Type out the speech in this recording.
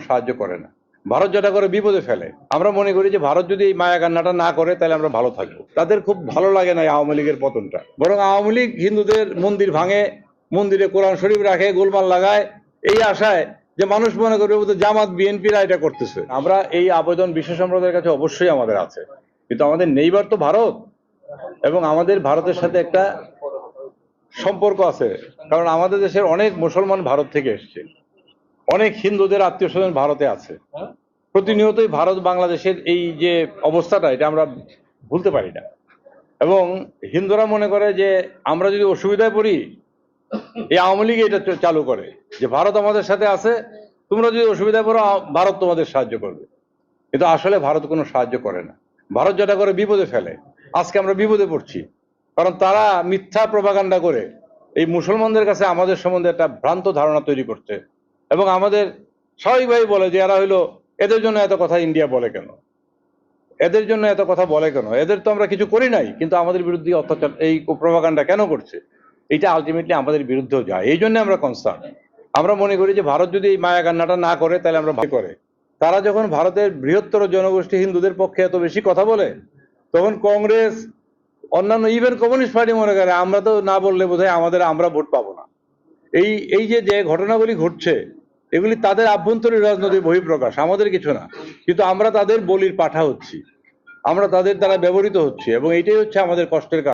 সাহায্য করে না। ভারত যেটা করে বিপদে ফেলে। আমরা মনে করি যে ভারত যদি এই মায়া কান্নাটা না করে, তাহলে আমরা ভালো থাকব। তাদের খুব ভালো লাগে না আওয়ামী লীগের পতনটা। বরং আওয়ামী লীগ হিন্দুদের মন্দির ভাঙে, মন্দিরে কোরআন শরীফ রাখে, গোলমাল লাগায়, এই আশায় যে মানুষ মনে করবে বোধহয় জামাত বিএনপিরা এটা করতেছে। আমরা এই আবেদন বিশ্ব সম্প্রদায়ের কাছে অবশ্যই আমাদের আছে। কিন্তু আমাদের নেইবার তো ভারত, এবং আমাদের ভারতের সাথে একটা সম্পর্ক আছে। কারণ আমাদের দেশের অনেক মুসলমান ভারত থেকে এসছে। অনেক হিন্দুদের আত্মীয় স্বজন ভারতে আছে। প্রতিনিয়তই ভারত বাংলাদেশের এই যে অবস্থাটা এটা আমরা ভুলতে পারি না। এবং হিন্দুরা মনে করে যে আমরা যদি অসুবিধায় পড়ি এই আওয়ামী লীগ এটা চালু করে যে ভারত আমাদের সাথে আছে তোমরা যদি অসুবিধায় পড়ো ভারত তোমাদের সাহায্য করবে। কিন্তু আসলে ভারত কোনো সাহায্য করে না। ভারত যেটা করে বিপদে ফেলে। আজকে আমরা বিপদে পড়ছি। কারণ তারা মিথ্যা প্রভাকাণ্ডা করে এই মুসলমানদের কাছে আমাদের সম্বন্ধে একটা ভ্রান্ত ধারণা তৈরি করছে। এবং আমাদের স্বাভাবিকভাবেই বলে যে এরা হইল এদের জন্য এত কথা ইন্ডিয়া বলে কেন? এদের জন্য এত কথা বলে কেন? এদের তো আমরা কিছু করি নাই, কিন্তু আমাদের বিরুদ্ধে অত্যাচার, এই প্রভাকাণ্ডা কেন করছে? এটা আলটিমেটলি আমাদের বিরুদ্ধেও যায়। এই জন্য আমরা কনসার্ন আমরা মনে করি যে ভারত যদি এই মায়া কান্নাটা না করে, তাহলে আমরা ভয় করে। তারা যখন ভারতের বৃহত্তর জনগোষ্ঠী হিন্দুদের পক্ষে এত বেশি কথা বলে, তখন কংগ্রেস, অন্যান্য ইভেন কমিউনিস্ট পার্টি মনে করে, আমরা তো না বললে বোধহয় আমাদের, আমরা ভোট পাবো না। এই এই যে যে ঘটনাগুলি ঘটছে, এগুলি তাদের আভ্যন্তরীণ রাজনৈতিক বহিঃপ্রকাশ, আমাদের কিছু না। কিন্তু আমরা তাদের বলির পাঠা হচ্ছি। আমরা তাদের দ্বারা ব্যবহৃত হচ্ছি এবং এটাই হচ্ছে আমাদের কষ্টের কারণ।